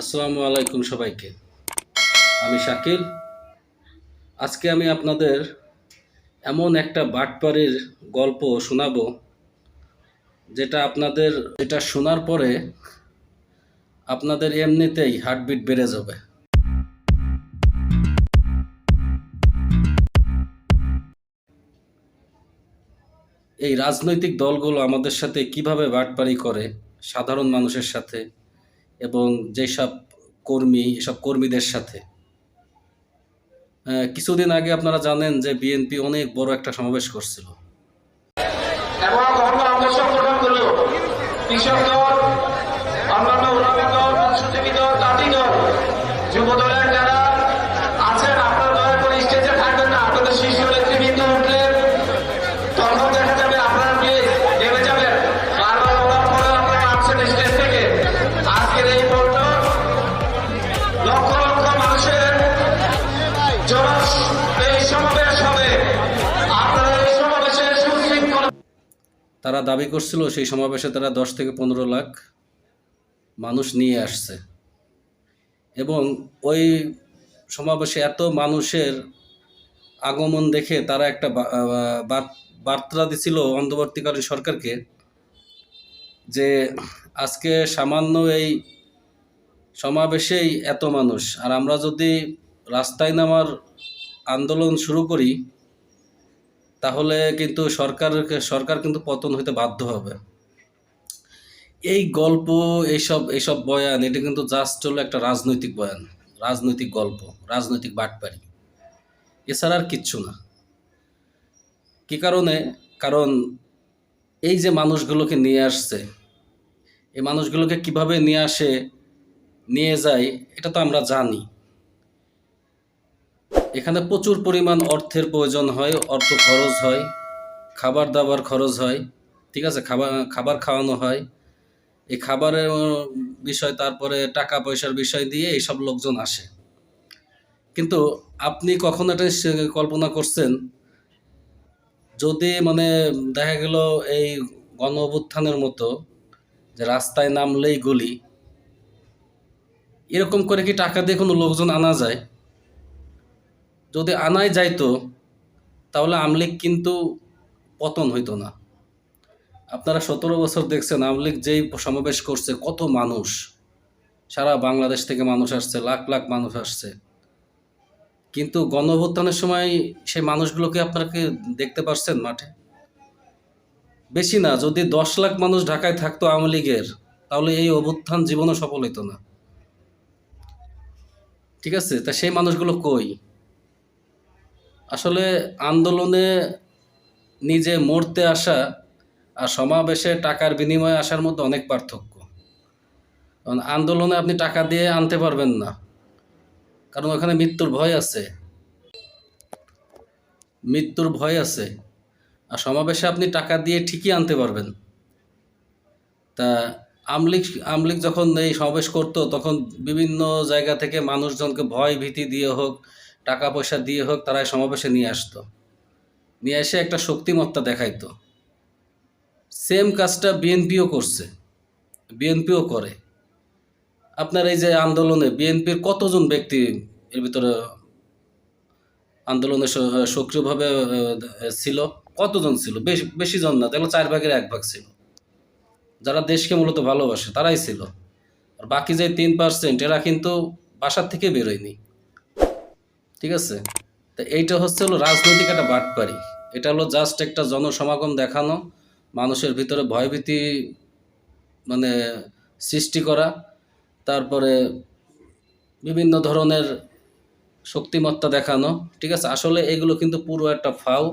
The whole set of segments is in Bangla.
আসসালামু আলাইকুম সবাইকে। আমি শাকিল। আজকে আমি আপনাদের এমন একটা বাটপাড়ির গল্প শোনাব, যেটা আপনাদের এটা শোনার পরে আপনাদের এমনিতেই হার্টবিট বেড়ে যাবে। এই রাজনৈতিক দলগুলো আমাদের সাথে কীভাবে বাটপাড়ি করে সাধারণ মানুষের সাথে? এবং যেসব কর্মী, এসব কর্মীদের সাথে। কিছুদিন আগে আপনারা জানেন যে বিএনপি অনেক বড় একটা সমাবেশ করছিল। এবং কখনো অঙ্গ সংগঠনগুলো কৃষক তারা দাবি করছিল সেই সমাবেশে তারা দশ থেকে পনেরো লাখ মানুষ নিয়ে আসছে। এবং ওই সমাবেশে এত মানুষের আগমন দেখে তারা একটা বার্তা দিছিল অন্তর্বর্তীকালীন সরকারকে যে আজকে সামান্য এই সমাবেশেই এত মানুষ। আর আমরা যদি রাস্তায় নামার আন্দোলন শুরু করি তাহলে কিন্তু সরকার সরকার কিন্তু পতন হইতে বাধ্য হবে। এই গল্প, এইসব এইসব বয়ান, এটা কিন্তু জাস্ট হলো একটা রাজনৈতিক বয়ান, রাজনৈতিক গল্প, রাজনৈতিক বাটপারি। এছাড়া আর কিচ্ছু না। কি কারণে? কারণ এই যে মানুষগুলোকে নিয়ে আসছে, এই মানুষগুলোকে কীভাবে নিয়ে আসে, নিয়ে যায়, এটা তো আমরা জানি। এখানে প্রচুর পরিমাণ অর্থের প্রয়োজন হয়, অর্থ খরচ হয়, খাবার দাবার খরচ হয়, ঠিক আছে? খাবার খাবার খাওয়ানো হয়। এই খাবারের বিষয়, তারপরে টাকা পয়সার বিষয় দিয়ে এইসব লোকজন আসে। কিন্তু আপনি কখন এটা কল্পনা করছেন? যদি মানে দেখা গেল এই গণ অভ্যুত্থানের মতো যে রাস্তায় নামলেই গুলি, এরকম করে কি টাকা দিয়ে কোনো লোকজন আনা যায়? যদি আনাই যাইতো, তাহলে আমলিগ কিন্তু পতন হইতো না। আপনারা সতেরো বছর দেখছেন আমলিগ যেই সমাবেশ করছে, কত মানুষ। সারা বাংলাদেশ থেকে মানুষ আসছে, লাখ লাখ মানুষ আসছে। কিন্তু গণঅভ্যুত্থানের সময় সেই মানুষগুলোকে আপনারা কি দেখতে পারছেন মাঠে? বেশি না, যদি দশ লাখ মানুষ ঢাকায় থাকতো আওয়ামী লীগের তাহলে এই অভ্যুত্থান জীবনও সফল হইতো না। ঠিক আছে? তা সেই মানুষগুলো কই? আসলে আন্দোলনে নিজে মরতে আসা আর সমাবেশে টাকার বিনিময়ে আসার মধ্যে অনেক পার্থক্য। কারণ আন্দোলনে আপনি টাকা দিয়ে আনতে পারবেন না। কারণ ওখানে মৃত্যুর ভয় আছে। মৃত্যুর ভয় আছে। আর সমাবেশে আপনি টাকা দিয়ে ঠিকই আনতে পারবেন। তা আমলিগ আমলিগ যখন এই সমাবেশ করতো, তখন বিভিন্ন জায়গা থেকে মানুষজনকে ভয় ভীতি দিয়ে হোক টাকা পয়সা দিয়ে হোক তারা সমাবেশে নিয়ে আসতো। নিয়ে এসে একটা শক্তিমত্তা দেখাইতো। সেম কাজটা বিএনপিও করছে। বিএনপিও করে। আপনার এই যে আন্দোলনে বিএনপির কতজন ব্যক্তি এর ভিতরে আন্দোলনে সক্রিয়ভাবে ছিল? কতজন ছিল? বেশি বেশি জন না দেখল চার ভাগের এক ভাগ ছিল। যারা দেশকে মূলত ভালোবাসে, তারাই ছিল। আর বাকি যে তিন পার্সেন্ট এরা কিন্তু বাসার থেকে বেরোয়নি। ঠিক আছে? তো এইটা হচ্ছে হলো রাজনৈতিক একটা বাটপারি। এটা হলো জাস্ট একটা জনসমাগম দেখানো, মানুষের ভিতরে ভয়ভীতি মানে সৃষ্টি করা, তারপরে বিভিন্ন ধরনের শক্তিমত্তা দেখানো, ঠিক আছে? আসলে এগুলো কিন্তু পুরো একটা ফাও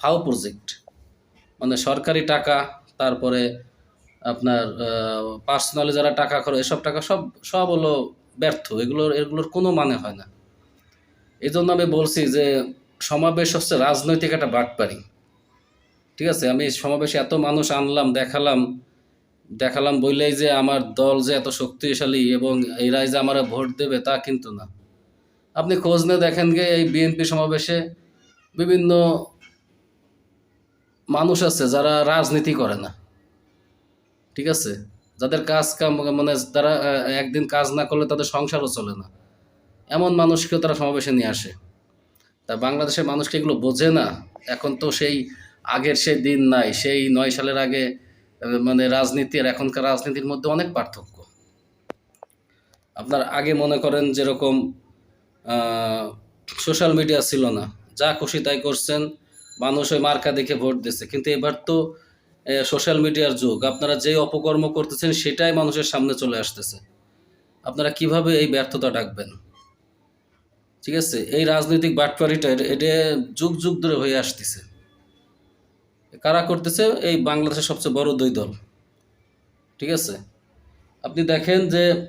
ফাও প্রজেক্ট মানে সরকারি টাকা, তারপরে আপনার পার্সোনালি যারা টাকা খরচ, এসব টাকা সব সব হলো ব্যর্থ। এগুলোর এগুলোর কোনো মানে হয় না। এই জন্য আমি বলছি যে সমাবেশ হচ্ছে রাজনৈতিক একটা বাটপারি। ঠিক আছে? আমি সমাবেশে এত মানুষ আনলাম, দেখালাম দেখালাম বললেই যে আমার দল যে এত শক্তিশালী এবং এরাই যে আমার ভোট দেবে তা কিন্তু না। আপনি খোঁজ নিয়ে দেখেন গে এই বিএনপি সমাবেশে বিভিন্ন মানুষ আছে যারা রাজনীতি করে না। ঠিক আছে? যাদের কাজ কাম মানে তারা একদিন কাজ না করলে তাদের সংসারও চলে না। এমন মানুষকেও তারা সমাবেশে নিয়ে আসে। তা বাংলাদেশের মানুষকে এগুলো বোঝে না। এখন তো সেই আগের সেই দিন নাই, সেই নয় সালের আগে মানে রাজনীতি আর এখনকার রাজনীতির মধ্যে অনেক পার্থক্য। আপনার আগে মনে করেন যেরকম সোশ্যাল মিডিয়া ছিল না। যা খুশি তাই করছেন, মানুষ ওই মার্কা দেখে ভোট দিচ্ছে কিন্তু এবার তো সোশ্যাল মিডিয়ার যুগ। আপনারা যে অপকর্ম করতেছেন, সেটাই মানুষের সামনে চলে আসতেছে। আপনারা কীভাবে এই ব্যর্থতা ডাকবেন? ঠিক আছে? এই রাজনৈতিক বাটপারিটা এটা- যুগ যুগ ধরে হয়ে আসতেছে। কারা করতেছে? এই বাংলাদেশের সবচেয়ে বড় দুই দল। ঠিক আছে? আপনি দেখেন যে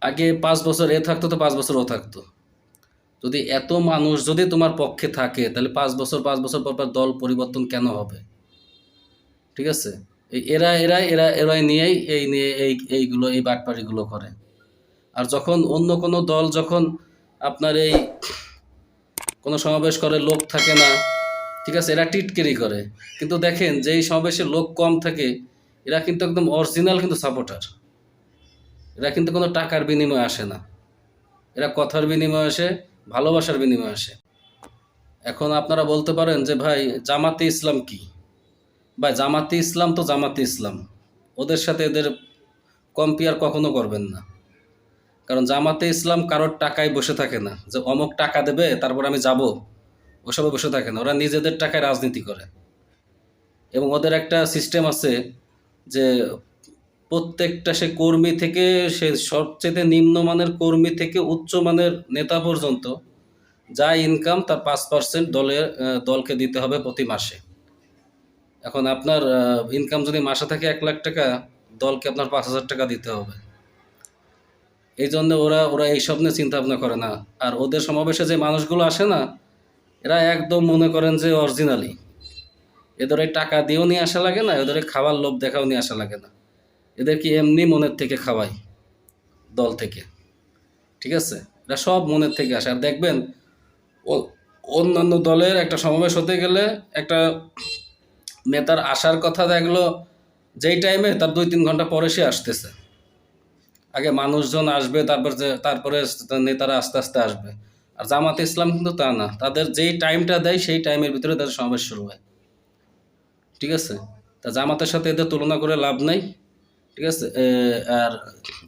আগে পাঁচ বছর এ থাকতো তো পাঁচ বছর ও থাকতো। যদি এত মানুষ, যদি তোমার পক্ষে থাকে, তাহলে পাঁচ বছর পাঁচ বছর পর পর দল পরিবর্তন কেন হবে? ঠিক আছে? এই এরা এরা এরা, এরাই নিয়েই এই নিয়ে এই, এইগুলো, এই বাটপাড়িগুলো করে। আর যখন অন্য কোনো দল যখন আপনার এই কোনো সমাবেশ করে লোক থাকে না, ঠিক আছে? এরা টিটকেরি করে। কিন্তু দেখেন যে এই সমাবেশে লোক কম থাকে, এরা কিন্তু একদম অরিজিনাল কিন্তু সাপোর্টার এরা কিন্তু কোনো টাকার বিনিময়ে আসে না। এরা কথার বিনিময়ে আসে, ভালোবাসার বিনিময়ে আসে। এখন আপনারা বলতে পারেন যে, ভাই, জামাতে ইসলাম কি? বা জামাতে ইসলাম তো জামাতে ইসলাম। ওদের সাথে এদের কম্পেয়ার কখনো করবেন না। কারণ জামাতে ইসলাম কারোর টাকায় বসে থাকে না। যে অমুক টাকা দেবে, তারপর আমি যাব, ওসবে বসে থাকে না। ওরা নিজেদের টাকায় রাজনীতি করে। এবং ওদের একটা সিস্টেম আছে যে প্রত্যেকটা সে কর্মী থেকে, সে সবচেয়ে নিম্নমানের কর্মী থেকে উচ্চমানের নেতা পর্যন্ত যা ইনকাম তার পাঁচ পার্সেন্ট দলের দলকে দিতে হবে প্রতি মাসে। এখন আপনার ইনকাম যদি মাসে থাকে এক লাখ টাকা, দলকে আপনার পাঁচ হাজার টাকা দিতে হবে। এই জন্য ওরা ওরা এইসব নিয়ে চিন্তা ভাবনা করে না। আর ওদের সমাবেশে যে মানুষগুলো আসে না, এরা একদম মনে করেন যে অরিজিনালি এদের টাকা দিয়েও নিয়ে আসা লাগে না, এদের খাবার লোভ দেখাও নিয়ে আসা লাগে না। এদের কি এমনি মনের থেকে খাওয়াই দল থেকে? ঠিক আছে? এরা সব মনের থেকে আসে। আর দেখবেন অন্যান্য দলের একটা সমাবেশ হতে গেলে একটা নেতার আসার কথা দেখল, যেই টাইমে তার দুই তিন ঘণ্টা পরে সে আসতেছে। আগে মানুষজন আসবে, তারপর যে, তারপরে নেতারা আস্তে আস্তে আসবে। আর জামাতে ইসলাম কিন্তু তা না। তাদের যেই টাইমটা দেয়, সেই টাইমের ভিতরে তাদের সমাবেশ শুরু হয়। ঠিক আছে? তা জামাতের সাথে এদের তুলনা করে লাভ নাই। ঠিক আছে? আর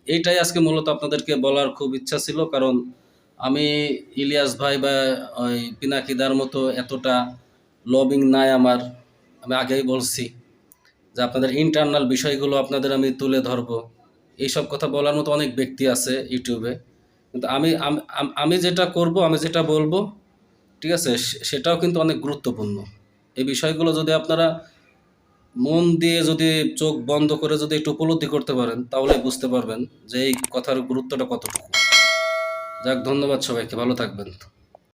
এইটাই আজকে মূলত আপনাদেরকে বলার খুব ইচ্ছা ছিল। কারণ আমি ইলিয়াস ভাই বা ওই পিনাকিদার মতো এতটা লবিং নাই আমার। আমি আগেই বলছি যে, আপনাদের ইন্টারনাল বিষয়গুলো আপনাদের আমি তুলে ধরবো। এইসব কথা বলার মতো অনেক ব্যক্তি আছে ইউটিউবে। কিন্তু আমি, আম- যেটা করব, আমি যেটা বলব, ঠিক আছে সেটাও কিন্তু অনেক গুরুত্বপূর্ণ। এই বিষয়গুলো যদি আপনারা মন দিয়ে যদি চোখ বন্ধ করে যদি একটু উপলব্ধি করতে পারেন তাহলে বুঝতে পারবেন যে এই কথার গুরুত্বটা কতটুকু। যাক, ধন্যবাদ সবাইকে, ভালো থাকবেন।